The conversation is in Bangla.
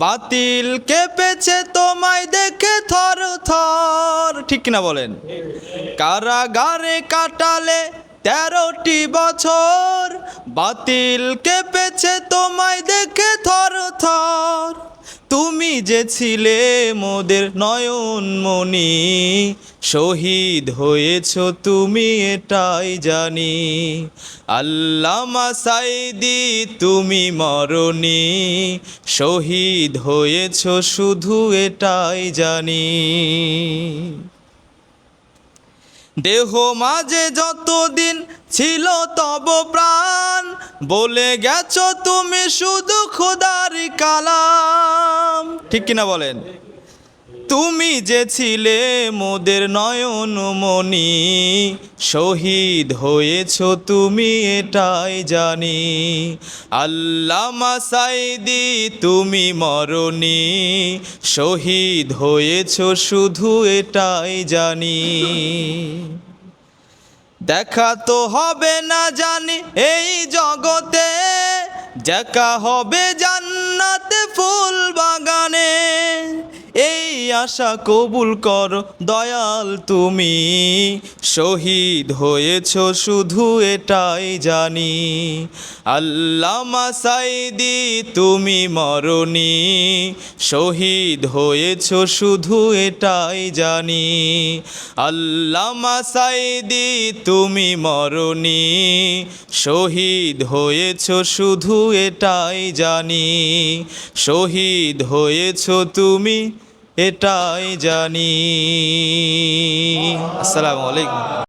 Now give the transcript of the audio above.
বাতিল কেঁপেছে তোমায় দেখে থর থর। ঠিক কিনা বলেন? কারাগারে কাটালে তেরোটি বছর। বাতিল কেঁপেছে তোমায় দেখে থর থর। তুমি যে ছিলে মোদের নয়নমণি শহীদ হয়েছ তুমি এটাই জানি। আল্লামা সাইদি, তুমি মরণি। শহীদ হয়েছ শুধু এটাই জানি। দেহ মাঝে যতদিন ছিল তব প্রাণ, বলে গেছ তুমি শুধু খোদার কালাম। ঠিক কিনা বলেন? তুমি যে ছিলে মোদের নয়নমণি শহীদ হয়েছ তুমি এটাই জানি। আল্লামা সাইদি, তুমি মরণি, শহীদ হয়েছ শুধু এটাই জানি। দেখা তো হবে না জানি এই জগতে, দেখা হবে জান্নাতে ফুল বাগানে। এই আশা কবুল কর, দয়াল তুমি। শহীদ হয়েছ শুধু এটাই জানি। আল্লামা সাইদি, তুমি মরণি। শহীদ হয়েছ শুধু এটাই জানি। আল্লামা সাইদি, তুমি মরণি। শহীদ হয়েছ শুধু এটাই জানি। শহীদ হয়েছ তুমি এটাই জানি। আসসালামু আলাইকুম।